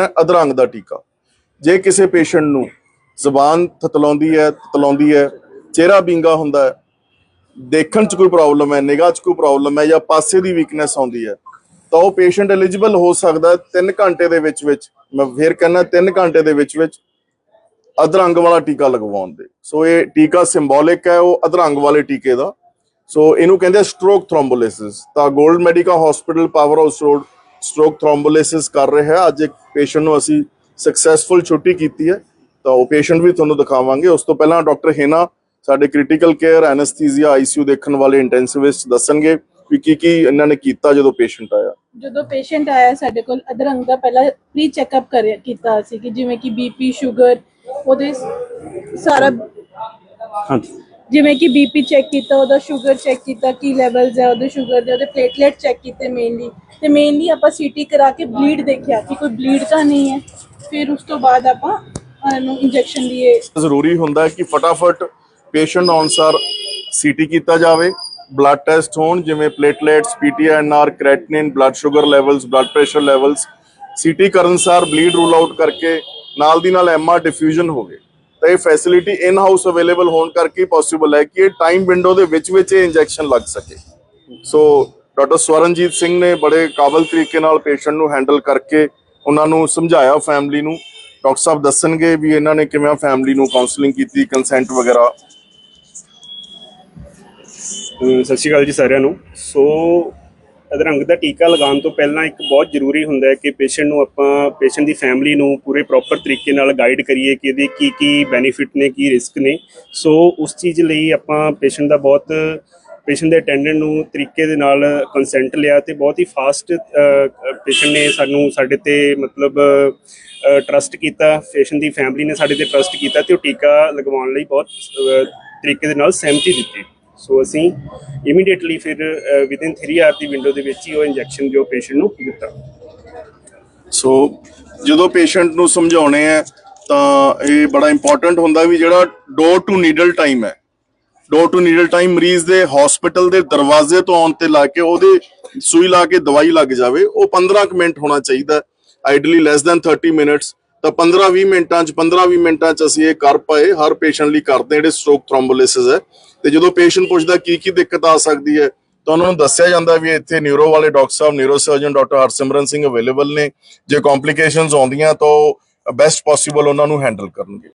ਹੈ ਅਧਰੰਗ ਦਾ ਟੀਕਾ। ਜੇ ਕਿਸੇ ਪੇਸ਼ੈਂਟ ਨੂੰ ਜ਼ੁਬਾਨ ਥਤਲਾਉਂਦੀ ਹੈ ਤਤਲਾਉਂਦੀ ਹੈ, ਚਿਹਰਾ ਬਿੰਗਾ ਹੁੰਦਾ ਹੈ, ਦੇਖਣ 'ਚ ਕੋਈ ਪ੍ਰੋਬਲਮ ਹੈ, ਨਿਗਾਹ 'ਚ ਕੋਈ ਪ੍ਰੋਬਲਮ ਹੈ ਜਾਂ ਪਾਸੇ ਦੀ ਵੀਕਨੈਸ ਆਉਂਦੀ ਹੈ, ਤਾਂ ਉਹ ਪੇਸ਼ੈਂਟ ਐਲੀਜੀਬਲ ਹੋ ਸਕਦਾ ਹੈ 3 ਘੰਟੇ ਦੇ ਵਿੱਚ ਵਿੱਚ। ਮੈਂ ਫੇਰ ਕਹਿੰਦਾ 3 ਘੰਟੇ ਦੇ ਵਿੱਚ ਵਿੱਚ ਅਧਰੰਗ ਵਾਲਾ ਟੀਕਾ ਲਗਵਾਉਣ ਦੇ। ਸੋ ਇਹ ਟੀਕਾ ਸਿੰਬੋਲਿਕ ਹੈ, ਉਹ ਅਧਰੰਗ ਵਾਲੇ ਟੀਕੇ ਦਾ। ਸੋ ਇਹਨੂੰ ਕਹਿੰਦੇ ਸਟ੍ਰੋਕ ਥ੍ਰੋਮਬੋਲਿਸਿਸ ਤਾਂ 골ਡ Medical Hospital Power House Road stroke thrombolysis ਕਰ ਰਿਹਾ ਹੈ। ਅੱਜ ਇੱਕ ਪੇਸ਼ੈਂਟ ਨੂੰ ਅਸੀਂ ਸਕਸੈਸਫੁਲ ਛੁੱਟੀ ਕੀਤੀ ਹੈ। ਤਾਂ ਉਹ ਪੇਸ਼ੈਂਟ ਵੀ ਤੁਹਾਨੂੰ ਦਿਖਾਵਾਂਗੇ। ਉਸ ਤੋਂ ਪਹਿਲਾਂ ਡਾਕਟਰ ਹੇਨਾ ਸਾਡੇ ਕ੍ਰਿਟੀਕਲ ਕੇਅਰ ਐਨਸਥੀਸੀਆ ਆਈਸੀਯੂ ਦੇਖਣ ਵਾਲੇ ਇੰਟੈਂਸਿਵਿਸਟ ਦੱਸਣਗੇ ਵੀ ਕੀ ਕੀ ਇਹਨਾਂ ਨੇ ਕੀਤਾ ਜਦੋਂ ਪੇਸ਼ੈਂਟ ਆਇਆ। ਜਦੋਂ ਪੇਸ਼ੈਂਟ ਆਇਆ ਸਾਡੇ ਕੋਲ ਅਧਰੰਗ ਦਾ ਪਹਿਲਾਂ ਪ੍ਰੀ ਚੈੱਕਅਪ ਕਰਿਆ ਕੀਤਾ ਸੀ ਕਿ ਜਿਵੇਂ ਕਿ ਬੀਪੀ ਸ਼ੂਗਰ ਉਹਦੇ ਸਾਰਾ ਹਾਂਜੀ। ਜਿਵੇਂ ਕਿ ਬੀਪੀ ਚੈੱਕ ਕੀਤਾ, ਉਹਦਾ ਸ਼ੂਗਰ ਚੈੱਕ ਕੀਤਾ, ਕੀ ਲੈਵਲਸ ਹੈ, ਉਹਦੇ ਸ਼ੂਗਰ ਦੇ, ਉਹਦੇ ਪਲੇਟਲੇਟ ਚੈੱਕ ਕੀਤੇ ਮੇਨਲੀ ਤੇ ਮੇਨਲੀ ਆਪਾਂ ਸੀਟੀ ਕਰਾ ਕੇ ਬਲੀਡ ਦੇਖਿਆ ਕਿ ਕੋਈ ਬਲੀਡ ਤਾਂ ਨਹੀਂ ਹੈ। ਫਿਰ ਉਸ ਤੋਂ ਬਾਅਦ ਆਪਾਂ, ਇਹਨੂੰ ਇੰਜੈਕਸ਼ਨ ਲਈਏ ਜ਼ਰੂਰੀ ਹੁੰਦਾ ਹੈ ਕਿ ਫਟਾਫਟ ਪੇਸ਼ੈਂਟ ਅਨੁਸਾਰ ਸੀਟੀ ਕੀਤਾ ਜਾਵੇ। ਬਲੱਡ ਟੈਸਟ ਹੋਣ, ਜਿਵੇਂ platelets PT INR creatinine blood sugar levels blood pressure levels CT ਕਰਨ ਸਾਰ ਬਲੀਡ ਰੂਲ ਆਊਟ ਕਰਕੇ ਨਾਲ ਦੀ ਨਾਲ ਐਮਆਰ ਡਿਫਿਊਜ਼ਨ ਹੋਵੇ ਤਾਂ ਇਹ ਫੈਸਿਲਿਟੀ ਇਨ ਹਾਊਸ ਅਵੇਲੇਬਲ ਹੋਣ ਕਰਕੇ ਪੋਸੀਬਲ ਹੈ ਕਿ ਇਹ ਟਾਈਮ ਵਿੰਡੋ ਦੇ ਵਿੱਚ ਵਿੱਚ ਇਹ ਇੰਜੈਕਸ਼ਨ ਲੱਗ ਸਕੇ। ਸੋ ਡਾਕਟਰ ਸਵਰਨਜੀਤ ਸਿੰਘ ਨੇ ਬੜੇ ਕਾਬਲ ਤਰੀਕੇ ਨਾਲ ਪੇਸ਼ੈਂਟ ਨੂੰ ਹੈਂਡਲ ਕਰਕੇ ਉਹਨਾਂ ਨੂੰ ਸਮਝਾਇਆ ਫੈਮਿਲੀ ਨੂੰ। ਡਾਕਟਰ ਸਾਹਿਬ ਦੱਸਣਗੇ ਵੀ ਇਹਨਾਂ ਨੇ ਕਿਵੇਂ ਫੈਮਿਲੀ ਨੂੰ ਕਾਉਂਸਲਿੰਗ ਕੀਤੀ ਕੰਸੈਂਟ ਵਗੈਰਾ। ਸਤਿ ਸ਼੍ਰੀ ਅਕਾਲ ਜੀ ਸਾਰਿਆਂ ਨੂੰ। ਸੋ ਅਧਰੰਗ ਦਾ ਟੀਕਾ ਲਗਾਉਣ ਤੋਂ ਪਹਿਲਾਂ ਇੱਕ ਬਹੁਤ ਜ਼ਰੂਰੀ ਹੁੰਦਾ ਹੈ ਕਿ ਪੇਸ਼ੈਂਟ ਨੂੰ ਆਪਾਂ, ਪੇਸ਼ੈਂਟ ਦੀ ਫੈਮਿਲੀ ਨੂੰ ਪੂਰੇ ਪ੍ਰੋਪਰ ਤਰੀਕੇ ਨਾਲ ਗਾਈਡ ਕਰੀਏ ਕਿ ਇਹਦੇ ਕੀ ਕੀ ਬੈਨੀਫਿਟ ਨੇ, ਕੀ ਰਿਸਕ ਨੇ। ਸੋ ਉਸ ਚੀਜ਼ ਲਈ ਆਪਾਂ ਪੇਸ਼ੈਂਟ ਦਾ ਬਹੁਤ, ਪੇਸ਼ੈਂਟ ਦੇ ਅਟੈਂਡੈਂਟ ਨੂੰ ਤਰੀਕੇ ਦੇ ਨਾਲ ਕੰਸੈਂਟ ਲਿਆ ਤੇ ਬਹੁਤ ਹੀ ਫਾਸਟ ਪੇਸ਼ੈਂਟ ਨੇ ਸਾਨੂੰ ਸਾਡੇ ਤੇ ਮਤਲਬ ਟਰਸਟ ਕੀਤਾ। ਪੇਸ਼ੈਂਟ ਦੀ ਫੈਮਿਲੀ ਨੇ ਸਾਡੇ ਤੇ ਟਰਸਟ ਕੀਤਾ ਤੇ ਉਹ ਟੀਕਾ ਲਗਵਾਉਣ ਲਈ ਬਹੁਤ ਤਰੀਕੇ ਦੇ ਨਾਲ ਸਹਿਮਤੀ ਦਿੱਤੀ। ਸੋ ਅਸੀਂ ਇਮੀਡੀਏਟਲੀ ਫਿਰ ਵਿਦਿਨ 3 ਆਰ ਦੀ ਵਿੰਡੋ ਦੇ ਵਿੱਚ ਹੀ ਉਹ ਇੰਜੈਕਸ਼ਨ ਜੋ ਪੇਸ਼ੈਂਟ ਨੂੰ ਦਿੱਤਾ ਸੋ ਜਦੋਂ ਪੇਸ਼ੈਂਟ ਨੂੰ ਸਮਝਾਉਣੇ ਆ, ਤਾਂ ਇਹ ਬੜਾ ਇੰਪੋਰਟੈਂਟ ਹੁੰਦਾ ਵੀ ਜਿਹੜਾ ਡੋਰ ਟੂ ਨੀਡਲ ਟਾਈਮ ਹੈ। ਡੋਰ ਟੂ ਨੀਡਲ ਟਾਈਮ ਮਰੀਜ਼ ਦੇ ਹਸਪੀਟਲ ਦੇ ਦਰਵਾਜ਼ੇ ਤੋਂ ਆਉਣ ਤੇ ਲਾ ਕੇ ਉਹਦੇ ਸੂਈ ਲਾ ਕੇ ਦਵਾਈ ਲੱਗ ਜਾਵੇ, ਉਹ 15 ਕੁ ਮਿੰਟ ਹੋਣਾ ਚਾਹੀਦਾ। ਆਈਡਲੀ ਲੈਸ ਦੈਨ 30 ਮਿੰਟਸ ਤਾਂ 15-20 ਮਿੰਟਾਂ ਚ 15-20 ਮਿੰਟਾਂ ਚ ਅਸੀਂ ਇਹ ਕਰ ਪਾਏ, ਹਰ ਪੇਸ਼ੈਂਟ ਲਈ ਕਰਦੇ ਹਾਂ ਜਿਹੜੇ ਸਟ੍ਰੋਕ ਥ੍ਰੋਮਬੋਲਿਸਿਸ ਹੈ। ਤੇ ਜਦੋਂ ਪੇਸ਼ੈਂਟ ਪੁੱਛਦਾ ਕੀ ਕੀ ਦਿੱਕਤ ਆ ਸਕਦੀ ਹੈ, ਤਾਂ ਉਹਨਾਂ ਨੂੰ ਦੱਸਿਆ ਜਾਂਦਾ ਵੀ ਇੱਥੇ ਨਿਊਰੋ ਵਾਲੇ ਡਾਕਟਰ ਸਾਹਿਬ neurosurgeon doctor Harsimran Singh available ਨੇ। ਜੇ ਕੰਪਲਿਕੇਸ਼ਨਸ ਆਉਂਦੀਆਂ ਤਾਂ ਬੈਸਟ ਪੋਸੀਬਲ ਉਹਨਾਂ ਨੂੰ ਹੈਂਡਲ ਕਰਨਗੇ।